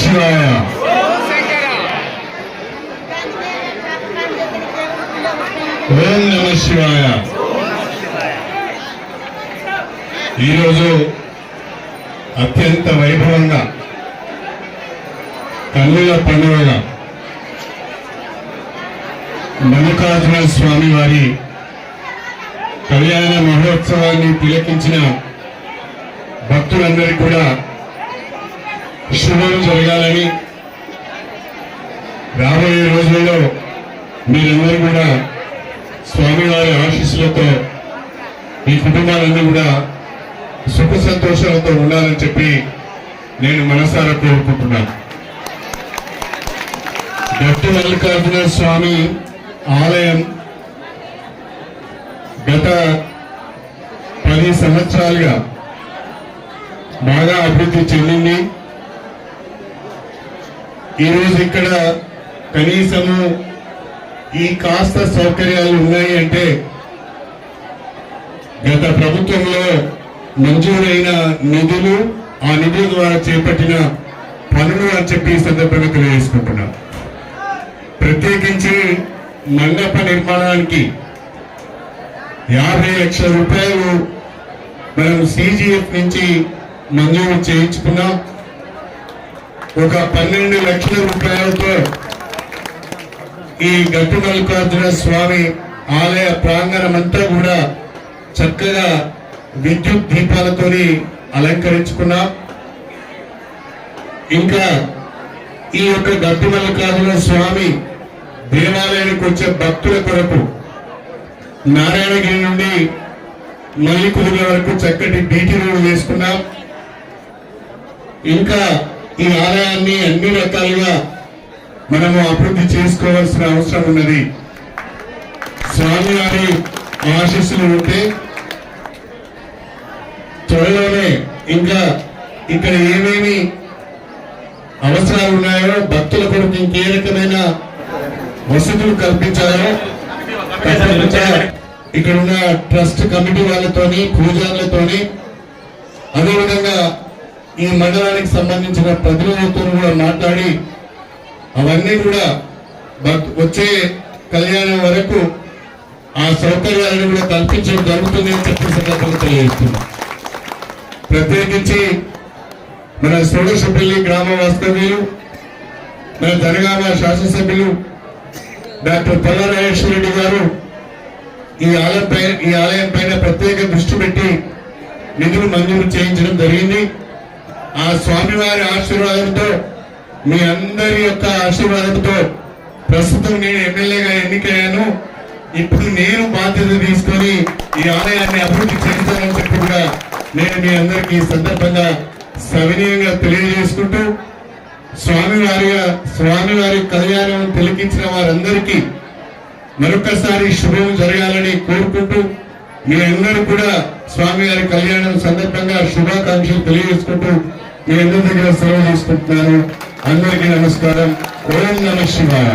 శివాయ ఓం నమ శివాయ ఈరోజు అత్యంత వైభవంగా కన్నుల పండుగగా మల్లికార్జున స్వామి వారి కళ్యాణ మహోత్సవాన్ని తిలకించిన భక్తులందరికీ కూడా శుభం జరగాలని రాబోయే రోజుల్లో మీరందరూ కూడా స్వామివారి ఆశీస్సులతో మీ కుటుంబాలన్నీ కూడా సుఖ సంతోషాలతో ఉండాలని చెప్పి నేను మనసారా కోరుకుంటున్నాను. గట్టి మల్లికార్జున స్వామి ఆలయం గత పది సంవత్సరాలుగా బాగా అభివృద్ధి చెందింది. ఈరోజు ఇక్కడ కనీసము ఈ కాస్త సౌకర్యాలు ఉన్నాయి అంటే గత ప్రభుత్వంలో మంజూరైన నిధులు ఆ నిధుల ద్వారా చేపట్టిన పనులు అని చెప్పి ఈ సందర్భంగా తెలియజేసుకుంటున్నాం. ప్రత్యేకించి మండప నిర్మాణానికి యాభై లక్షల రూపాయలు మనం సిజిఎఫ్ నుంచి మంజూరు చేయించుకున్నాం. ఒక పన్నెండు లక్షల రూపాయలతో ఈ గట్టు మల్లికార్జున స్వామి ఆలయ ప్రాంగణం అంతా కూడా చక్కగా విద్యుత్ దీపాలతోని అలంకరించుకున్నాం. ఇంకా ఈ యొక్క గట్టు మల్లికార్జున స్వామి దేవాలయానికి వచ్చే భక్తుల కొరకు నారాయణగిరి నుండి మల్లికుదుల వరకు చక్కటి బీటీ రోడ్డు వేసుకున్నాం. ఇంకా ఈ ఆలయాన్ని అన్ని రకాలుగా మనము అభివృద్ధి చేసుకోవాల్సిన అవసరం ఉన్నది. స్వామివారి ఆశీస్సులు ఉంటే త్వరలోనే ఇంకా ఇక్కడ ఏమేమి అవసరాలు ఉన్నాయో భక్తుల కొరకు ఇంకే రకమైన వసతులు కల్పించాలో ఇక్కడ ఉన్న ట్రస్ట్ కమిటీ వాళ్ళతోని పూజారులతోని అదేవిధంగా ఈ మండలానికి సంబంధించిన ప్రతినిధులతో కూడా మాట్లాడి అవన్నీ కూడా వచ్చే కళ్యాణం వరకు ఆ సౌకర్యాలను కూడా కల్పించడం జరుగుతుంది అని చెప్పి సందర్భంగా తెలియజేస్తున్నాం. ప్రత్యేకించి మన సోడశపల్లి గ్రామ వాస్తవ్యులు మన జనగామ శాసనసభ్యులు డాక్టర్ పొల్ల నాగేశ్వర రెడ్డి గారు ఈ ఆలయం పైన ఈ ఆలయం పైన ప్రత్యేక దృష్టి పెట్టి నిధులు మంజూరు చేయించడం జరిగింది. ఆ స్వామివారి ఆశీర్వాదంతో మీ అందరి యొక్క ఆశీర్వాదంతో ప్రస్తుతం నేను ఎమ్మెల్యేగా ఎన్నికయ్యాను. ఇప్పుడు నేను బాధ్యత తీసుకొని ఈ ఆలయాన్ని అభివృద్ధి చేయించాలని చెప్పి కూడా నేను మీ అందరికీ ఈ సందర్భంగా సవినీయంగా తెలియజేసుకుంటూ స్వామివారిగా స్వామివారి కళ్యాణం తిలకించిన వారందరికీ మరొకసారి శుభం జరగాలని కోరుకుంటూ మీరందరూ కూడా స్వామివారి కళ్యాణం సందర్భంగా శుభాకాంక్షలు తెలియజేసుకుంటూ మీ అందరి దగ్గర సెలవు తీసుకుంటున్నాను అందరికీ నమస్కారం. ఓం నమ శివాయ.